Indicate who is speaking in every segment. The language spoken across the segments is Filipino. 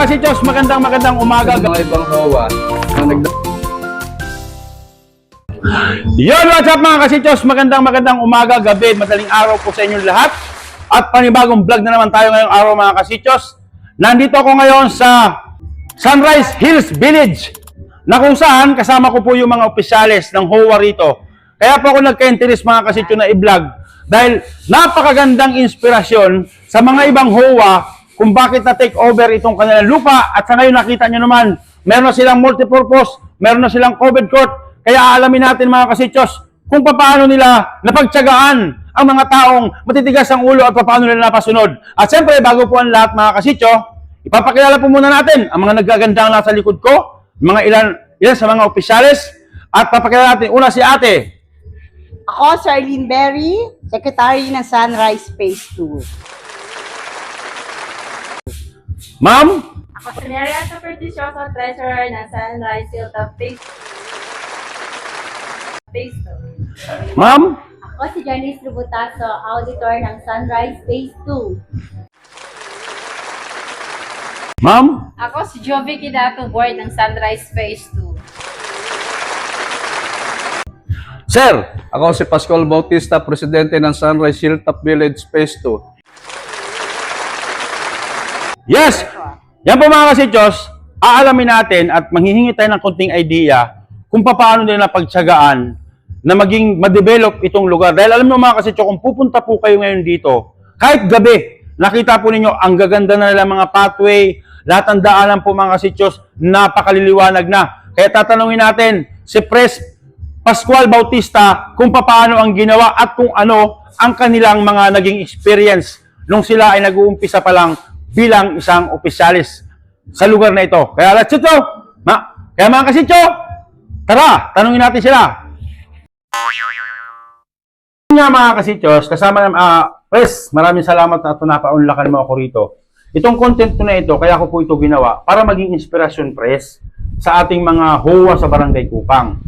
Speaker 1: kasichos, magandang magandang umaga.
Speaker 2: mga ibang HOA na nag
Speaker 1: Yon, what's up mga kasichos? Magandang magandang umaga, gabi, madaling araw po sa inyong lahat. At panibagong vlog na naman tayo ngayong araw mga kasichos. Nandito ako ngayon sa Sunrise Hills Village na kung saan kasama ko po yung mga opisyales ng HOA rito. Kaya po ako nagka-interest mga kasityo na i-vlog dahil napakagandang inspirasyon sa mga ibang HOA kung bakit na-take over itong kanilang lupa at sa ngayon nakita nyo naman, meron na silang multipurpose, meron na silang COVID court, kaya aalamin natin mga kasityos kung paano nila napagtsagaan ang mga taong matitigas ang ulo at paano nila napasunod. At siyempre, bago po ang lahat mga kasityo, ipapakilala po muna natin ang mga nagagandang nasa likod ko, mga ilan, ilan sa mga opisyales, at papakilala natin una si ate.
Speaker 3: Ako, Charlene Berry, Secretary ng Sunrise Phase 2.
Speaker 1: Ma'am,
Speaker 4: Ako si Nerea Supersticioso, Treasurer ng Sunrise Phase Phase 2.
Speaker 1: ma'am,
Speaker 4: Ako si Janice Lubutaso, Auditor ng Sunrise Phase 2.
Speaker 1: ma'am,
Speaker 4: Ako si Jovi Kidato, Board ng Sunrise Phase 2.
Speaker 1: sir,
Speaker 2: Ako si Pascual Bautista, Presidente ng Sunrise Hilltop Village Phase 2.
Speaker 1: Yes! Yan po mga kasityos, aalamin natin at manghihingi tayo ng konting idea kung paano nila napagtsagaan na maging ma-develop itong lugar. Dahil alam mo mga kasityos, kung pupunta po kayo ngayon dito, kahit gabi, nakita po ninyo ang gaganda na nila mga pathway, lahat ng daanan po mga kasityos, napakaliliwanag na. Kaya tatanungin natin si Pres Pascual Bautista kung paano ang ginawa at kung ano ang kanilang mga naging experience nung sila ay nag-uumpisa pa lang bilang isang opisyalis sa lugar na ito. Kaya let's go! Ma Kaya mga kasityo, tara, tanungin natin sila. Nga mga kasityos, kasama ng uh, Pres, maraming salamat at napaunlakan mo ako rito. Itong content ko na ito, kaya ko po ito ginawa para maging inspirasyon, Pres, sa ating mga HOA sa Barangay Kupang.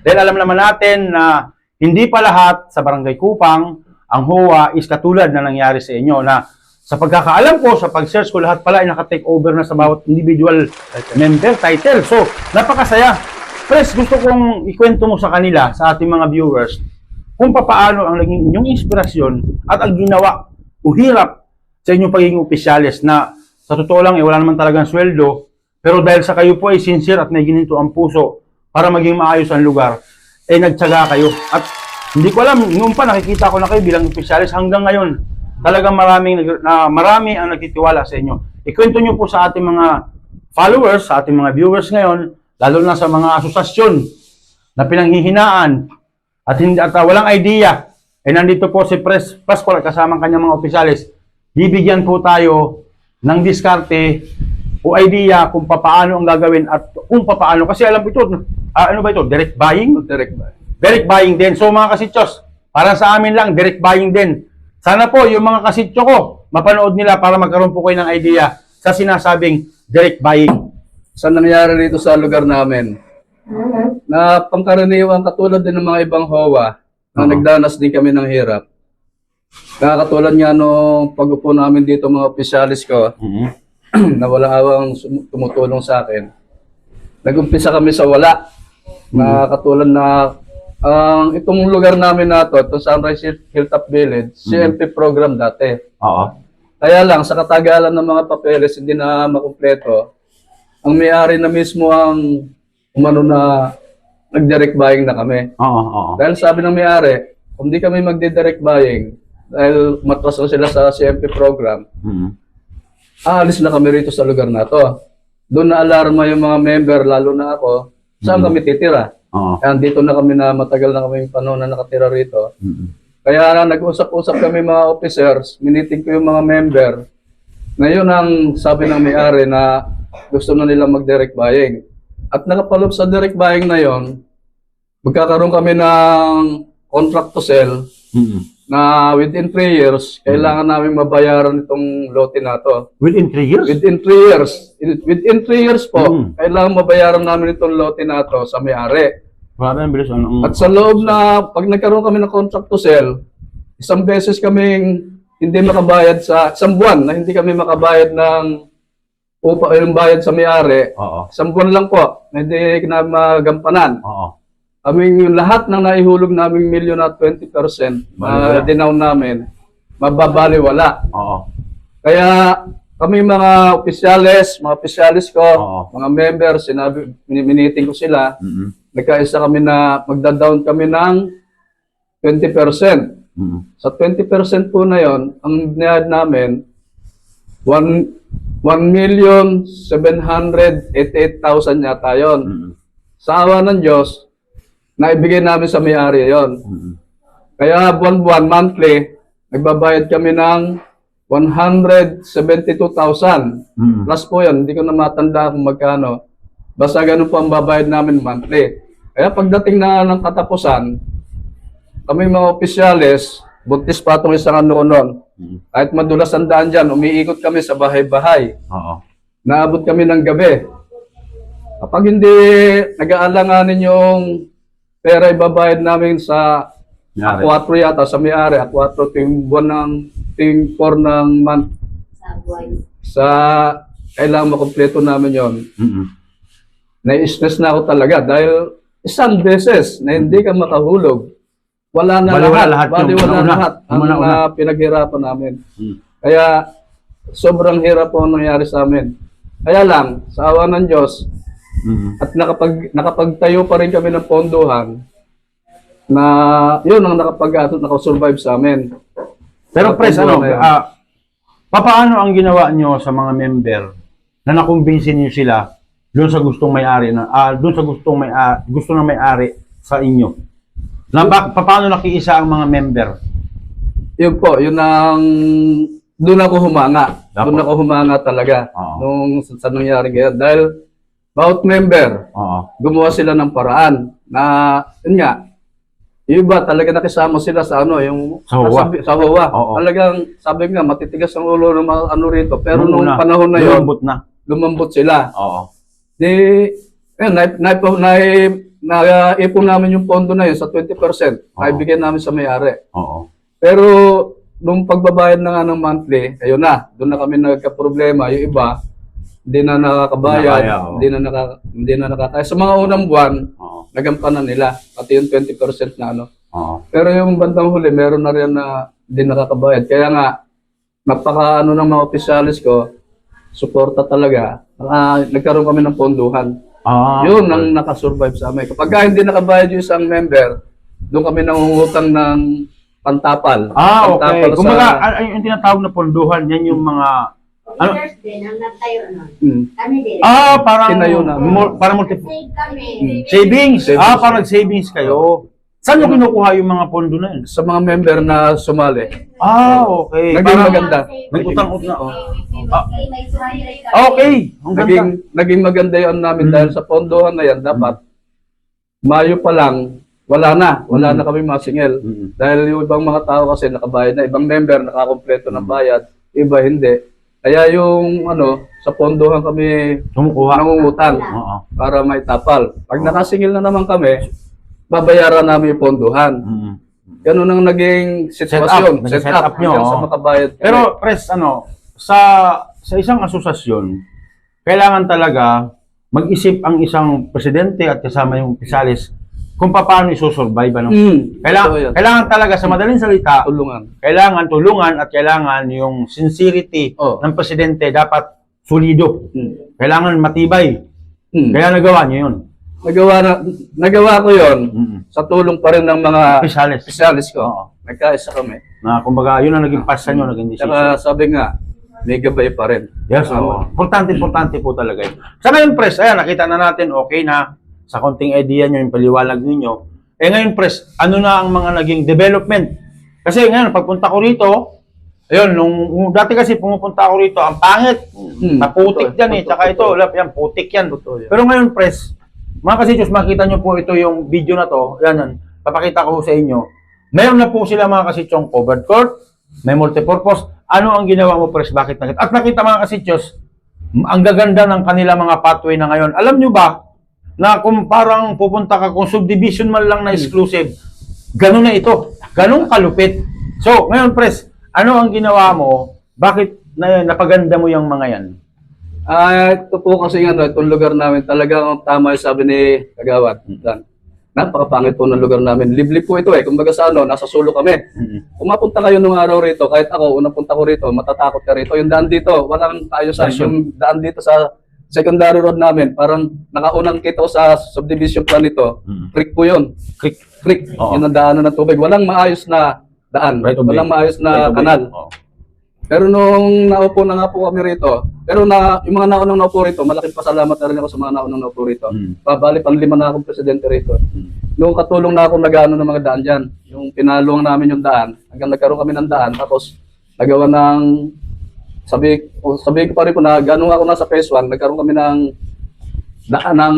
Speaker 1: Dahil alam naman natin na hindi pa lahat sa Barangay Kupang ang HOA is katulad na nangyari sa inyo na sa pagkakaalam ko, sa pag-search ko, lahat pala ay nakatake over na sa bawat individual member title. So, napakasaya. Pres, gusto kong ikwento mo sa kanila, sa ating mga viewers, kung paano ang naging inyong inspirasyon at ang ginawa o hirap sa inyong pagiging opisyalis na sa totoo lang, eh, wala naman talagang sweldo, pero dahil sa kayo po ay sincere at may gininto ang puso para maging maayos ang lugar, eh nagtsaga kayo. At hindi ko alam, noon pa nakikita ko na kayo bilang opisyalis hanggang ngayon. Talagang maraming, na, marami ang nagtitiwala sa inyo. Ikwento nyo po sa ating mga followers, sa ating mga viewers ngayon, lalo na sa mga asosasyon na pinanghihinaan at, hindi, at uh, walang idea. Eh nandito po si Pres Pascual kasama ang kanyang mga opisyalis. Bibigyan po tayo ng diskarte o idea kung paano ang gagawin at kung paano. Kasi alam po ito, ah, ano ba ito? Direct buying?
Speaker 2: Direct ba?
Speaker 1: Direct buying din. So mga kasityos, para sa amin lang, direct buying din. Sana po yung mga kasityo ko, mapanood nila para magkaroon po kayo ng idea sa sinasabing direct buying.
Speaker 2: Sa nangyari rito sa lugar namin, na pangkaraniwang katulad din ng mga ibang HOA na
Speaker 1: Oo.
Speaker 2: nagdanas din kami ng hirap. Kakatulad nga nung pag-upo namin dito mga opisyalis ko, na walang awang tumutulong sa akin. Nag-umpisa kami sa wala. Na katulad na ang itong lugar namin na to, itong Sunrise Hill- Hilltop Village, CLP program dati.
Speaker 1: Oo.
Speaker 2: Kaya lang, sa katagalan ng mga papeles, hindi na makumpleto. Ang may-ari na mismo ang umano na nag-direct buying na kami.
Speaker 1: Oo, oo.
Speaker 2: Dahil sabi ng may-ari, kung di kami magdi-direct buying, dahil matras na sila sa CMP program,
Speaker 1: Mhm.
Speaker 2: aalis na kami rito sa lugar na to. Doon na alarma yung mga member, lalo na ako, saan kami titira?
Speaker 1: Oo.
Speaker 2: Kaya dito na kami na matagal na kami panahon na nakatira rito.
Speaker 1: Mhm.
Speaker 2: Kaya na nag-usap-usap kami mga officers, miniting ko yung mga member. Ngayon ang sabi ng may-ari na gusto na nilang mag-direct buying. At nakapaloob sa direct buying na yon, magkakaroon kami ng contract to sell
Speaker 1: Mhm.
Speaker 2: na within 3 years, kailangan namin mabayaran itong lote na to.
Speaker 1: Within 3 years?
Speaker 2: Within 3 years, within 3 years po,
Speaker 1: Mm.
Speaker 2: kailangan mabayaran namin itong lote na to sa may-ari.
Speaker 1: Grabe ang bilis. Ano?
Speaker 2: At sa loob na, pag nagkaroon kami ng contract to sell, isang beses kaming hindi makabayad sa, isang buwan na hindi kami makabayad ng upa yung bayad sa may-ari,
Speaker 1: Oo.
Speaker 2: isang buwan lang po, hindi na magampanan.
Speaker 1: Oo.
Speaker 2: Kami yung lahat ng naihulog naming milyon at 20%
Speaker 1: Baliwala.
Speaker 2: na dinaw namin, mababaliwala.
Speaker 1: Oo.
Speaker 2: Kaya kami mga opisyalis, mga opisyalis ko,
Speaker 1: Oo.
Speaker 2: mga members, sinabi, miniting ko sila,
Speaker 1: Mm-mm.
Speaker 2: Nagkaisa kami na magda-down kami ng 20%.
Speaker 1: Mm-mm.
Speaker 2: Sa 20% po na yon, ang niyad namin, 1, 1 million 788,000 yata yon.
Speaker 1: Mm-mm.
Speaker 2: Sa awa ng Diyos, naibigay namin sa may-ari yon.
Speaker 1: Mm-mm.
Speaker 2: Kaya buwan-buwan, monthly, nagbabayad kami ng 172,000.
Speaker 1: Mm-mm.
Speaker 2: Plus po yun, hindi ko na matanda kung magkano. Basta ganun po ang babayad namin monthly. Kaya pagdating na ng katapusan, kami mga opisyalis, buntis pa itong isang ano noon.
Speaker 1: Mm-mm.
Speaker 2: Kahit madulas ang daan dyan, umiikot kami sa bahay-bahay.
Speaker 1: Oo.
Speaker 2: Naabot kami ng gabi. Kapag hindi nag-aalanganin yung pera ibabayad namin sa
Speaker 1: Yari.
Speaker 2: A4 yata sa may-ari, A4 ting buwan ng ting 4 ng month sa kailangan makompleto namin yon.
Speaker 1: Mm-mm.
Speaker 2: Na-stress na ako talaga dahil isang beses na hindi ka makahulog. Wala na
Speaker 1: Baliwala
Speaker 2: lahat.
Speaker 1: lahat
Speaker 2: Baliwala
Speaker 1: una-una.
Speaker 2: lahat ang
Speaker 1: Yung una-una.
Speaker 2: mga pinaghirapan namin.
Speaker 1: Mm.
Speaker 2: Kaya sobrang hirap po ang nangyari sa amin. Kaya lang, sa awa ng Diyos,
Speaker 1: Mm-mm.
Speaker 2: at nakapag, nakapagtayo pa rin kami ng pondohan na yun ang nakapag nakasurvive sa amin.
Speaker 1: Pero
Speaker 2: Sa
Speaker 1: pres, ano, ah, papaano ang ginawa nyo sa mga member na nakumbinsin nyo sila doon sa gustong may-ari na ah doon sa gustong may ah, gusto ng may-ari sa inyo? Na ba, paano nakiisa ang mga member?
Speaker 2: Yun po, yun ang doon ako humanga.
Speaker 1: Dapat.
Speaker 2: Doon ako humanga talaga
Speaker 1: Oo.
Speaker 2: nung sa, sa nangyari ngayon. Dahil bawat member,
Speaker 1: Oo.
Speaker 2: gumawa sila ng paraan na, yun nga, yung iba talaga nakisama sila sa ano, yung
Speaker 1: Sa HOA.
Speaker 2: sabi- sa HOA.
Speaker 1: Oo.
Speaker 2: Talagang sabi nga, matitigas ang ulo ng mga ano rito. Pero
Speaker 1: Nung
Speaker 2: nung
Speaker 1: una,
Speaker 2: panahon na yun,
Speaker 1: lumambot na.
Speaker 2: lumambot sila.
Speaker 1: Oo.
Speaker 2: Di, ayun, na, na, na, naipon namin yung pondo na yun sa 20%.
Speaker 1: Oo.
Speaker 2: Naibigyan namin sa may-ari.
Speaker 1: Oo.
Speaker 2: Pero nung pagbabayad na nga ng monthly, ayun na, doon na kami nagka-problema. Yung iba, hindi na nakakabayad,
Speaker 1: Nakaya, oo.
Speaker 2: hindi na naka, hindi na nakakaya. Sa mga unang buwan,
Speaker 1: Oo.
Speaker 2: nagampanan nila, pati yung 20% na ano.
Speaker 1: Oo.
Speaker 2: Pero yung bandang huli, meron na rin na hindi nakakabayad. Kaya nga, napaka ano ng mga opisyalis ko, suporta talaga. Ah, nagkaroon kami ng ponduhan.
Speaker 1: Ah,
Speaker 2: Yun ang nakasurvive sa amin. Kapag ka hindi nakabayad yung isang member, doon kami nangungutang ng pantapal.
Speaker 1: Ah, okay.
Speaker 2: Pantapal sa-
Speaker 1: Kumbaga, ay, yung tinatawag na ponduhan, yan yung mga... Ano?
Speaker 5: Din ang nagtayo nun.
Speaker 2: Hmm.
Speaker 5: Kami din.
Speaker 1: Ah, parang...
Speaker 2: Tinayo namin.
Speaker 1: mul- parang multi...
Speaker 5: Save kami.
Speaker 1: Savings.
Speaker 2: Savings.
Speaker 1: Ah, parang savings kayo. Saan nyo kinukuha yung mga pondo na yun?
Speaker 2: Sa mga member na sumali.
Speaker 1: Ah, okay.
Speaker 2: Naging
Speaker 1: Parang-
Speaker 2: maganda.
Speaker 1: Nag-utang-utang. Oh. Ah,
Speaker 5: kami.
Speaker 1: Okay. Ang ganda.
Speaker 2: Naging, naging maganda yun namin
Speaker 1: Mm.
Speaker 2: dahil sa pondohan na yan, dapat Mayo pa lang, wala na. Wala
Speaker 1: Mm.
Speaker 2: na kami masingil.
Speaker 1: Mm.
Speaker 2: Dahil yung ibang mga tao kasi nakabayad na, ibang member nakakompleto ng bayad, iba hindi. Kaya yung ano, sa pondohan kami
Speaker 1: Kumukuha.
Speaker 2: nangungutang
Speaker 1: Oo.
Speaker 2: para may tapal. Pag nakasingil na naman kami, babayaran namin yung pondohan.
Speaker 1: Mm.
Speaker 2: Ganun ang naging sitwasyon.
Speaker 1: Naging set up nyo,
Speaker 2: sa
Speaker 1: oh.
Speaker 2: makabayad kami.
Speaker 1: Pero, Pres, ano, sa sa isang asosasyon, kailangan talaga mag-isip ang isang presidente at kasama yung pisalis kung paano isusurvive. Ano?
Speaker 2: Mm,
Speaker 1: Kailangan, kailangan talaga sa madaling salita,
Speaker 2: tulungan.
Speaker 1: kailangan tulungan at kailangan yung sincerity
Speaker 2: Oh.
Speaker 1: ng presidente dapat solido.
Speaker 2: Mm.
Speaker 1: Kailangan matibay.
Speaker 2: Mm.
Speaker 1: Kaya nagawa niyo yun.
Speaker 2: Nagawa na nagawa ko 'yon
Speaker 1: Mm.
Speaker 2: sa tulong pa rin ng mga
Speaker 1: Pisalis.
Speaker 2: specialist ko.
Speaker 1: Oo.
Speaker 2: Nagkaisa kami.
Speaker 1: Na kumbaga, yun ang naging pasta nyo, naging decision.
Speaker 2: Saka sabi nga, may gabay pa rin.
Speaker 1: Yes, oo. Importante, importante po talaga yun. Sa ngayon, Pres, ayan, nakita na natin, okay na, sa konting idea nyo, yung paliwanag ninyo. Eh ngayon, Pres, ano na ang mga naging development? Kasi ngayon, pagpunta ko rito, ayun, nung, nung dati kasi pumupunta ako rito, ang pangit,
Speaker 2: Hmm,
Speaker 1: naputik
Speaker 2: totoo,
Speaker 1: yan eh,
Speaker 2: totoo,
Speaker 1: tsaka ito,
Speaker 2: totoo.
Speaker 1: yan, putik yan.
Speaker 2: Totoo yan.
Speaker 1: Pero ngayon, Pres, mga kasichos, makita nyo po ito yung video na to, yan, yan, papakita ko sa inyo. Meron na po sila mga kasichong covered court, may multipurpose. Ano ang ginawa mo, Pres? Bakit nakita? At nakita mga kasichos, ang gaganda ng kanila mga pathway na ngayon. Alam nyo ba, na kung parang pupunta ka, kung subdivision man lang na exclusive, ganun na ito. Ganun kalupit. So, ngayon, Pres, ano ang ginawa mo? Bakit na, napaganda mo yung mga yan?
Speaker 2: Ah, ito po kasi ano, itong lugar namin talagang tama yung sabi ni Kagawad. Dan. Napakapangit po ng lugar namin. Liblib po ito eh. Kumbaga sa ano, nasa sulo kami. Kung mapunta kayo nung araw rito, kahit ako, unang punta ko rito, matatakot ka rito. Yung daan dito, walang tayo sa yung daan dito sa secondary road namin, parang nakaunang kita ko sa subdivision plan nito.
Speaker 1: Mm.
Speaker 2: Creek po yun.
Speaker 1: Click.
Speaker 2: Creek.
Speaker 1: Oo.
Speaker 2: Yun ang daanan ng tubig. Walang maayos na daan.
Speaker 1: Right.
Speaker 2: Walang maayos na
Speaker 1: Right
Speaker 2: kanal.
Speaker 1: Oo.
Speaker 2: Pero nung naupo na nga po kami rito, pero na, yung mga naunang naupo rito, malaking pasalamat na rin ako sa mga naunang naupo rito.
Speaker 1: Mm.
Speaker 2: Pabali, panlima na akong presidente rito.
Speaker 1: Mm.
Speaker 2: Nung katulong na ako nagano ng mga daan dyan, yung pinaluang namin yung daan, hanggang nagkaroon kami ng daan, tapos nagawa ng, sabi, sabi ko pa rin po na gano'n ako nasa phase 1, nagkaroon kami ng daan ng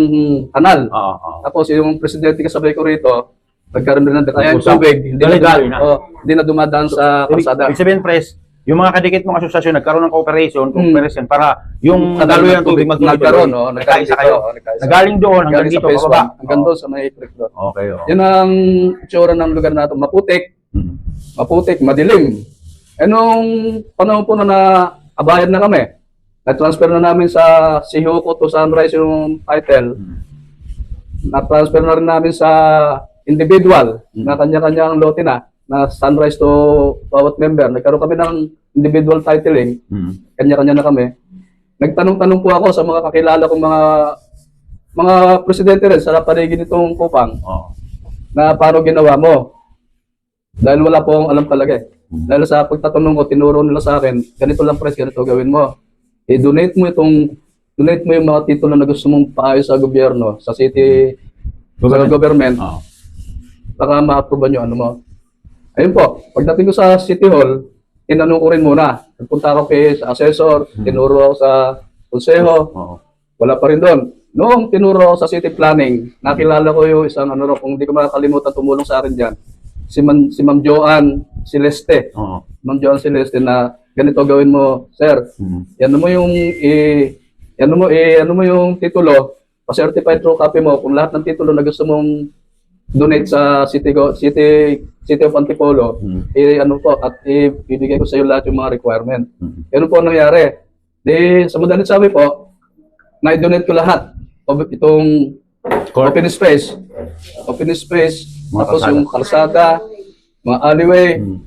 Speaker 2: kanal.
Speaker 1: Oo, oo.
Speaker 2: Tapos yung presidente kasabay ko rito, nagkaroon din ng kaya yung tubig, hindi na, oh, hindi na dumadaan sa kalsada.
Speaker 1: ibig sabihin, Pres, yung mga kadikit mong asosasyon nagkaroon ng cooperation,
Speaker 2: Mm.
Speaker 1: cooperation para yung
Speaker 2: Kanal
Speaker 1: nagaloy
Speaker 2: ng
Speaker 1: tubig
Speaker 2: nagkaroon, no?
Speaker 1: Nagkaisa
Speaker 2: dito,
Speaker 1: kayo.
Speaker 2: oh, nagkaisa.
Speaker 1: Nagaling doon hanggang dito,
Speaker 2: sa
Speaker 1: pababa.
Speaker 2: 1, hanggang doon sa may creek doon.
Speaker 1: Oo. Okay, oo.
Speaker 2: Yan ang itsura ng lugar natin. Maputik,
Speaker 1: Mm.
Speaker 2: maputik, madilim. Eh nung panahon po na na abayan na kami, na-transfer na namin sa Sihuko to Sunrise yung title, na-transfer na rin namin sa individual na kanya-kanyang lote na, na Sunrise to bawat member. Nagkaroon kami ng individual titling,
Speaker 1: Mm.
Speaker 2: kanya-kanya na kami. Nagtanong-tanong po ako sa mga kakilala kong mga mga presidente rin sa paligid nitong Kupang
Speaker 1: Oo.
Speaker 2: na paano ginawa mo. Dahil wala po akong alam talaga eh.
Speaker 1: Hmm.
Speaker 2: Dahil sa pagtatanong ko, tinuro nila sa akin, ganito lang press, ganito gawin mo. I-donate mo itong, donate mo yung mga titulo na gusto mong paayos sa gobyerno, sa city,
Speaker 1: Government.
Speaker 2: sa government,
Speaker 1: Oo.
Speaker 2: baka ma-approve nyo, ano mo. Ayun po, pagdating ko sa City Hall, tinanong ko rin muna. Nagpunta ako kay sa assessor, tinuro ako sa konseho,
Speaker 1: Oo.
Speaker 2: wala pa rin doon. Noong tinuro ako sa city planning, nakilala ko yung isang ano, kung hindi ko makakalimutan tumulong sa akin dyan, si, Man, si Ma'am Joanne Celeste.
Speaker 1: Oo.
Speaker 2: Ma'am Joanne Celeste na ganito gawin mo, sir.
Speaker 1: Mm.
Speaker 2: Yan mo yung i yan mo i ano mo yung titulo, pa-certified true copy mo kung lahat ng titulo na gusto mong donate sa city go, city city of Antipolo,
Speaker 1: Mm.
Speaker 2: i ano po at ibibigay ko sa iyo lahat yung mga requirement.
Speaker 1: Mm.
Speaker 2: Ganun po ang nangyari. Di, sa madalit sabi po, na-donate ko lahat. Itong
Speaker 1: Court.
Speaker 2: open space. Open space.
Speaker 1: Mga
Speaker 2: tapos
Speaker 1: kalsada.
Speaker 2: yung kalsada, mga alleyway.
Speaker 1: Mm.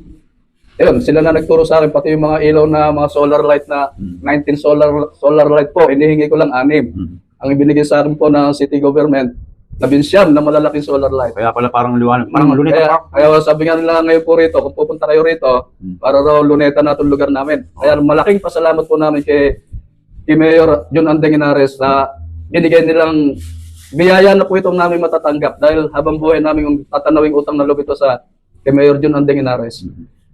Speaker 2: Ayun, sila na nagturo sa akin, pati yung mga ilaw na mga solar light na
Speaker 1: Mm.
Speaker 2: 19 solar solar light po, inihingi ko lang anim.
Speaker 1: Mm.
Speaker 2: Ang ibinigay sa akin po ng city government, labinsyam na malalaking solar light.
Speaker 1: Kaya pala parang liwanag. Parang
Speaker 2: Mm,
Speaker 1: luneta
Speaker 2: kaya,
Speaker 1: park.
Speaker 2: kaya sabi nga nila ngayon po rito, kung pupunta kayo rito,
Speaker 1: Mm.
Speaker 2: para raw luneta na itong lugar namin. Kaya malaking pasalamat po namin kay, kay Mayor John Andeng Inares na binigay nilang biyaya na po itong namin matatanggap dahil habang buhay namin yung tatanawing utang na loob ito sa kay Mayor John Andeng Inares.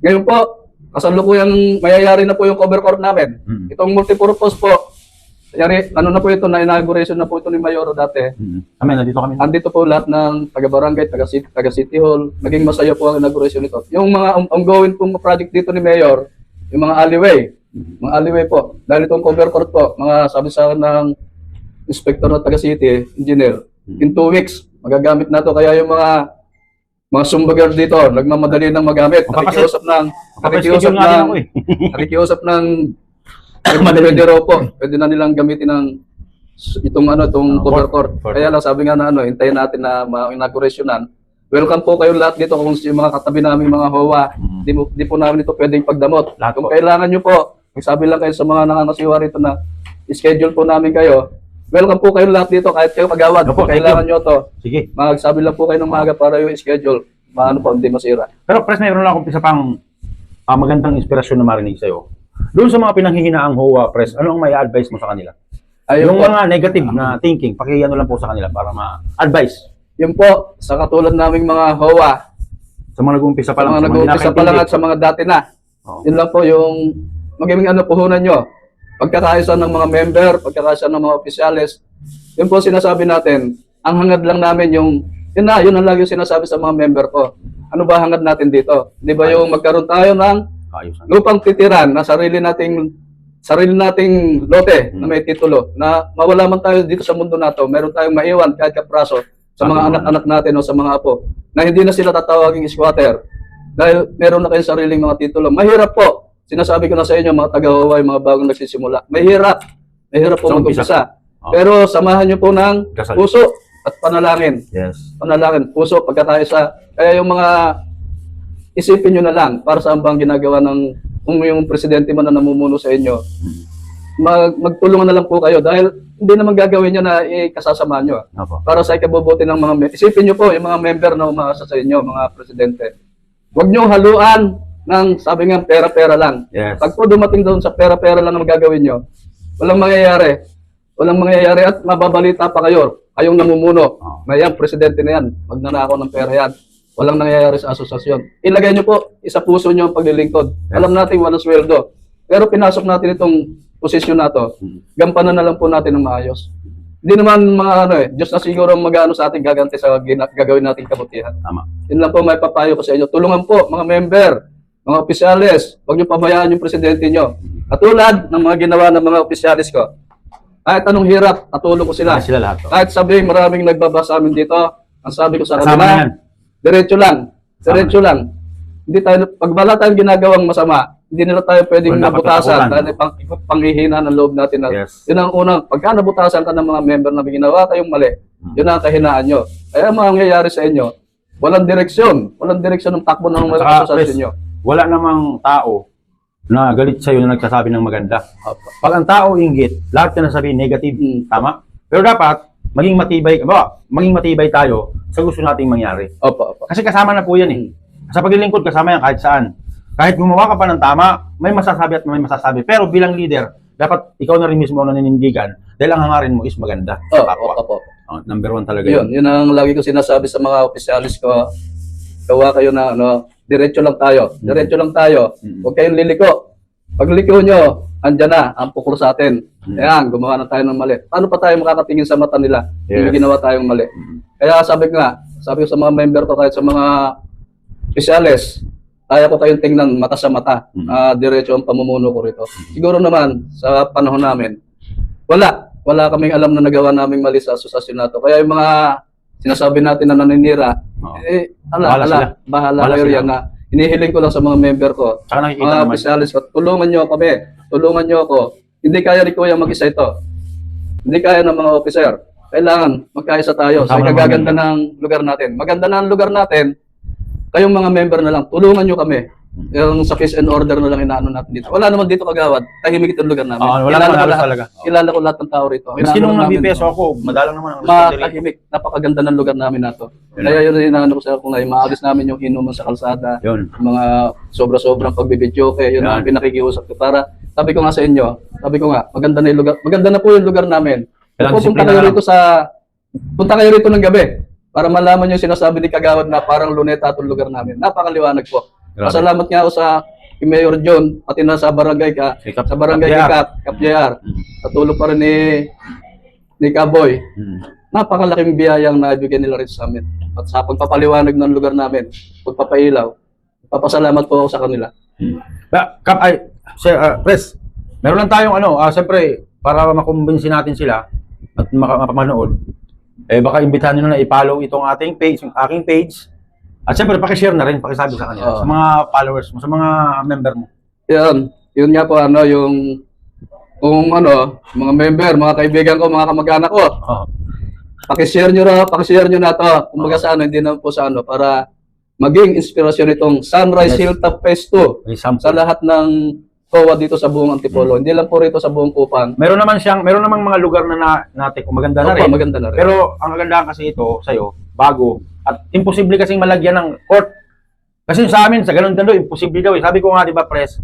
Speaker 2: Ngayon po, kasalukuyang mayayari na po yung cover court namin.
Speaker 1: Mm.
Speaker 2: Itong multipurpose po, yari, ano na po ito, na inauguration na po ito ni Mayor dati.
Speaker 1: Mm. Kami, nandito kami.
Speaker 2: Andito po lahat ng taga-barangay, taga-city, taga-city hall. Naging masaya po ang inauguration nito. Yung mga on- ongoing pong project dito ni Mayor, yung mga alleyway, mga alleyway po. Dahil itong cover court po, mga sabi sa akin ng inspector na taga-city, engineer, in two weeks, magagamit na to. Kaya yung mga mga sumbagar dito, nagmamadali ng magamit. Nakikiusap ng,
Speaker 1: Papaschedule
Speaker 2: nakikiusap ng,
Speaker 1: eh.
Speaker 2: nakikiusap ng, pwede raw po, pwede na nilang gamitin ng itong ano, itong
Speaker 1: Ah,
Speaker 2: cover
Speaker 1: court.
Speaker 2: Kaya lang sabi nga na ano, hintayin natin na ma-inaugurationan. Welcome po kayong lahat dito kung yung mga katabi namin mga HOA.
Speaker 1: Mm.
Speaker 2: Di, mo, di po namin ito pwedeng pagdamot.
Speaker 1: Lahat
Speaker 2: kung
Speaker 1: po.
Speaker 2: kailangan nyo po, sabi lang kayo sa mga nangangasiwa rito na schedule po namin kayo. Welcome po kayong lahat dito kahit kayo kagawad.
Speaker 1: Opo,
Speaker 2: Kung
Speaker 1: thank
Speaker 2: kailangan nyo to,
Speaker 1: Sige.
Speaker 2: magsabi lang po kayo ng maga para yung schedule. Paano po hindi masira.
Speaker 1: Pero Pres, mayroon lang akong isa pang ah, magandang inspirasyon na marinig sa'yo. Doon sa mga pinanghihinaang HOA, Pres, ano ang may advice mo sa kanila?
Speaker 2: Ayun
Speaker 1: yung
Speaker 2: po.
Speaker 1: mga negative na thinking, pakiano lang po sa kanila para ma-advise.
Speaker 2: Yun po, sa katulad naming mga HOA,
Speaker 1: Sa mga nag-uumpisa pa
Speaker 2: sa
Speaker 1: lang.
Speaker 2: mga
Speaker 1: sa
Speaker 2: nag-uumpisa pa lang at sa mga dati na.
Speaker 1: Oo.
Speaker 2: Yun lang po yung magiging ano puhunan nyo. Pagkakaisa ng mga member, pagkakaisa ng mga opisyalis, yun po sinasabi natin, ang hangad lang namin yung, yun na, yun ang lagi yung sinasabi sa mga member ko. Ano ba hangad natin dito? Di ba yung magkaroon tayo ng
Speaker 1: Ayos.
Speaker 2: lupang titiran na sarili nating sarili nating lote na may titulo na mawala man tayo dito sa mundo na to, meron tayong maiwan kahit kapraso sa mga anak-anak natin o sa mga apo na hindi na sila tatawaging squatter dahil meron na kayong sariling mga titulo. Mahirap po. Sinasabi ko na sa inyo mga taga-Hawaii, mga bagong nagsisimula. Mahirap. Mahirap po
Speaker 1: umpisa.
Speaker 2: mag-umpisa.
Speaker 1: Oh.
Speaker 2: Pero samahan niyo po ng puso at panalangin.
Speaker 1: Yes.
Speaker 2: Panalangin, puso, pagka tayo sa... Kaya yung mga isipin nyo na lang para saan bang ginagawa ng kung yung presidente man na namumuno sa inyo, mag, magtulungan na lang po kayo dahil hindi naman gagawin nyo na ikasasama nyo.
Speaker 1: Opo.
Speaker 2: Para sa ikabubuti ng mga mem- Isipin nyo po yung mga member na umaasa sa inyo, mga presidente. Huwag nyo haluan ng sabi nga pera-pera lang.
Speaker 1: Yes.
Speaker 2: Pag po dumating doon sa pera-pera lang ang gagawin nyo, walang mangyayari. Walang mangyayari at mababalita pa kayo. Kayong namumuno.
Speaker 1: Oh.
Speaker 2: Na yan, presidente na yan. Magnanakaw ng pera yan. Walang nangyayari sa asosasyon. Ilagay nyo po, isa puso nyo ang paglilingkod. Alam natin walang sweldo. Pero pinasok natin itong posisyon na to. Gampanan na lang po natin ng maayos. Hindi naman mga ano eh, Diyos na siguro mag-ano sa ating gaganti sa gina- gagawin nating kabutihan.
Speaker 1: Tama.
Speaker 2: Yun lang po may papayo ko sa inyo. Tulungan po mga member, mga opisyalis. Huwag niyo pabayaan yung presidente nyo. Katulad ng mga ginawa ng mga opisyalis ko. Kahit anong hirap, natulong ko sila.
Speaker 1: Sila lahat. oh.
Speaker 2: Kahit sabihin maraming nagbabasa amin dito, ang sabi ko sa
Speaker 1: Kasama yan.
Speaker 2: Diretso lang. Diretso lang. Hindi tayo, pag wala tayong ginagawang masama, hindi nila tayo pwedeng
Speaker 1: Wala
Speaker 2: nabutasan dahil pang, panghihina ng loob natin. Na,
Speaker 1: Yes.
Speaker 2: Yun ang unang, pagka nabutasan ka ng mga member na may ginawa kayong mali, yun ang kahinaan nyo. Kaya ang mangyayari sa inyo, walang direksyon. Walang direksyon ng takbo ng mga
Speaker 1: Saka,
Speaker 2: asosasyon
Speaker 1: Pres,
Speaker 2: nyo.
Speaker 1: wala namang tao na galit sa'yo na nagsasabi ng maganda. Pag ang tao inggit, lahat ka na sabihin negative.
Speaker 2: Hmm.
Speaker 1: Tama? Pero dapat, maging matibay, ba, maging matibay tayo sa gusto nating mangyari.
Speaker 2: Opo, opo.
Speaker 1: Kasi kasama na po yan eh. Sa paglilingkod, kasama yan kahit saan. Kahit gumawa ka pa ng tama, may masasabi at may masasabi. Pero bilang leader, dapat ikaw na rin mismo ang naninindigan dahil ang hangarin mo is maganda
Speaker 2: Oh, opo, opo.
Speaker 1: Oh, number one talaga
Speaker 2: Yun,
Speaker 1: yun.
Speaker 2: yun ang lagi ko sinasabi sa mga opisyalis ko. Gawa kayo na, ano, diretso lang tayo. Diretso lang tayo.
Speaker 1: Mm.
Speaker 2: Huwag kayong liliko. Pag liko nyo, andyan na, ang pukul sa atin.
Speaker 1: Mm.
Speaker 2: Ayan, gumawa na tayo ng mali. Paano pa tayo makakatingin sa mata nila
Speaker 1: Yes.
Speaker 2: ginawa tayong mali?
Speaker 1: Mm.
Speaker 2: Kaya sabi ko nga, sabi ko sa mga member ko kahit sa mga opisyalis, kaya ko kayong tingnan mata sa mata.
Speaker 1: Mm.
Speaker 2: Ah, diretso ang pamumuno ko rito. Siguro naman, sa panahon namin, wala. Wala kaming alam na nagawa naming mali sa asosasyon na to. Kaya yung mga sinasabi natin na naninira,
Speaker 1: Oo.
Speaker 2: eh, ala,
Speaker 1: Bahala
Speaker 2: ala,
Speaker 1: sila.
Speaker 2: bahala,
Speaker 1: Bahala
Speaker 2: kayo
Speaker 1: sila.
Speaker 2: yan na inihiling ko lang sa mga member ko,
Speaker 1: Saka nakikita
Speaker 2: mga
Speaker 1: naman.
Speaker 2: opisyalis ko, tulungan nyo kami, tulungan nyo ako. Hindi kaya ni Kuya mag-isa ito. Hindi kaya ng mga officer. Kailangan magkaisa tayo sa
Speaker 1: Tama naman
Speaker 2: kagaganda ng lugar natin. Maganda na ang lugar natin, kayong mga member na lang, tulungan nyo kami. Yung sa peace and order na lang inaano natin dito. Wala naman dito kagawad. Tahimik itong lugar namin.
Speaker 1: Oo, wala
Speaker 2: Kilala
Speaker 1: naman
Speaker 2: ko
Speaker 1: halos
Speaker 2: lahat.
Speaker 1: talaga.
Speaker 2: Kilala ko lahat ng tao rito.
Speaker 1: Maski
Speaker 2: Inaano
Speaker 1: nung
Speaker 2: namin to.
Speaker 1: ako, madalang naman ang responde rin.
Speaker 2: Matahimik. Napakaganda ng lugar namin na to. Kaya yun rin inaano ko sa kung ay maalis namin yung inuman sa kalsada
Speaker 1: Yun.
Speaker 2: mga sobra-sobrang pagbibidyo kaya yun ang
Speaker 1: Yan.
Speaker 2: pinakikiusap ko para sabi ko nga sa inyo sabi ko nga maganda na yung lugar maganda na po yung lugar namin
Speaker 1: Kailangan
Speaker 2: pupunta
Speaker 1: disiplina
Speaker 2: kayo
Speaker 1: lang.
Speaker 2: rito sa punta kayo rito ng gabi para malaman yung sinasabi ni Kagawad na parang luneta itong lugar namin napakaliwanag po
Speaker 1: Grabe.
Speaker 2: pasalamat nga ako sa kay Mayor John pati na sa barangay ka
Speaker 1: Kay Kap-
Speaker 2: sa barangay
Speaker 1: Kap JR.
Speaker 2: Kap Kap JR sa tulong pa rin ni ni Kaboy
Speaker 1: Mm.
Speaker 2: napakalaking biyayang naibigay nila rin sa amin. At sa pagpapaliwanag ng lugar namin, pagpapailaw, papasalamat po ako sa kanila.
Speaker 1: Ba, kap, ay, sir, ah, Pres, meron lang tayong ano, ah, siyempre, para makumbinsin natin sila at maka- mapamanood, eh baka imbitahan nyo na i-follow itong ating page, yung aking page. At siyempre, pakishare na rin, pakisabi sa kanila,
Speaker 2: Oo.
Speaker 1: sa mga followers mo, sa mga member mo.
Speaker 2: Yan, yun nga po ano, yung kung ano, mga member, mga kaibigan ko, mga kamag-anak ko,
Speaker 1: Oh.
Speaker 2: pakishare nyo na, pakishare nyo na to. Kumbaga sa ano, hindi na po sa ano, para maging inspirasyon itong Sunrise
Speaker 1: Yes.
Speaker 2: Hilltop Phase 2
Speaker 1: May sample.
Speaker 2: sa lahat ng COA dito sa buong Antipolo. Hindi lang po rito sa buong Kupang.
Speaker 1: Meron naman siyang, meron namang mga lugar na, na natin, maganda na
Speaker 2: Opo,
Speaker 1: rin.
Speaker 2: maganda na rin.
Speaker 1: Pero ang kagandahan kasi ito sa'yo, bago, at imposible kasing malagyan ng court. Kasi sa amin, sa ganun ganun, imposible daw. eh. Sabi ko nga, di ba, press,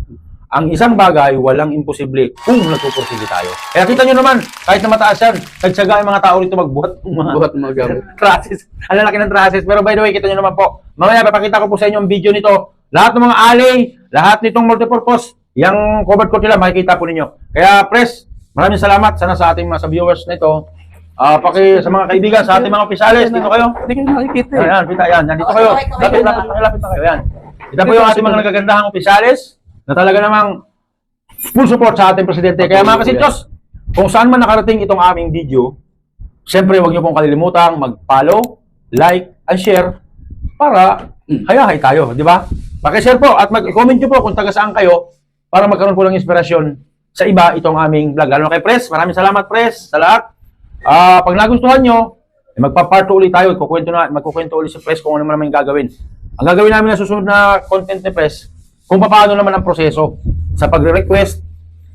Speaker 1: ang isang bagay, walang imposible kung nagpupursige tayo. Kaya kita nyo naman, kahit na mataas yan, nagsaga yung mga tao rito magbuhat ng mga
Speaker 2: Buhat mga gamit.
Speaker 1: trusses. Ang lalaki ng trusses. Pero by the way, kita nyo naman po, mamaya papakita ko po sa inyo ang video nito. Lahat ng mga alley, lahat nitong multipurpose, yung covered ko nila, makikita po ninyo. Kaya, press, maraming salamat sana sa ating mga sa viewers na ito. Ah, paki sa mga kaibigan, sa ating mga opisyalis, dito kayo.
Speaker 2: Hindi kayo nakikita eh.
Speaker 1: Ayan, pita, yan. Nandito kayo. Lapit, lapit, lapit na kayo. Yan. Ito po yung ating mga nagagandahang opisyalis na talaga namang full support sa ating presidente. Kaya mga kasityos, kung saan man nakarating itong aming video, siyempre huwag niyo pong kalilimutang mag-follow, like, and share para hayahay tayo, di ba? Pakishare po at mag-comment niyo po kung taga saan kayo para magkaroon po ng inspirasyon sa iba itong aming vlog. Lalo na kay Pres, maraming salamat Pres sa lahat. Ah, pag nagustuhan nyo, eh, magpa-part 2 ulit tayo, ikukwento na, magkukwento ulit si Pres kung ano naman yung gagawin. Ang gagawin namin na susunod na content ni Pres, kung paano naman ang proseso sa pagre-request,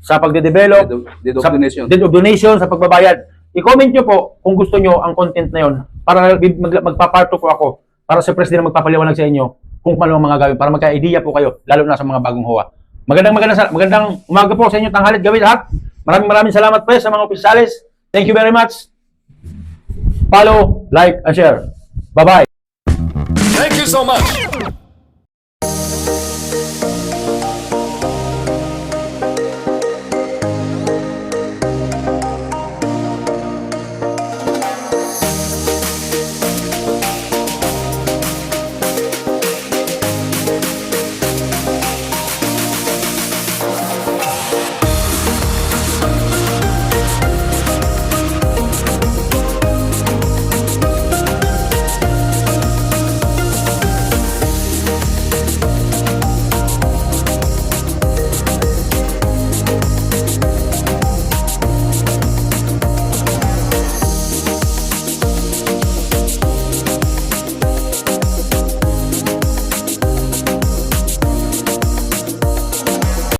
Speaker 1: sa pagde-develop,
Speaker 2: Deed of- deed of
Speaker 1: sa
Speaker 2: donation.
Speaker 1: deed of donation, sa pagbabayad. I-comment nyo po kung gusto nyo ang content na yon para mag, magpa-part 2 po ako para si Pres din magpapaliwanag sa inyo kung paano ang mga gawin para magka-idea po kayo lalo na sa mga bagong huwa. Magandang magandang magandang umaga po sa inyo tanghalit gawin lahat. Maraming maraming salamat Pres sa mga opisyalis. Thank you very much. Follow, like, and share. Bye-bye.
Speaker 6: Thank you so much.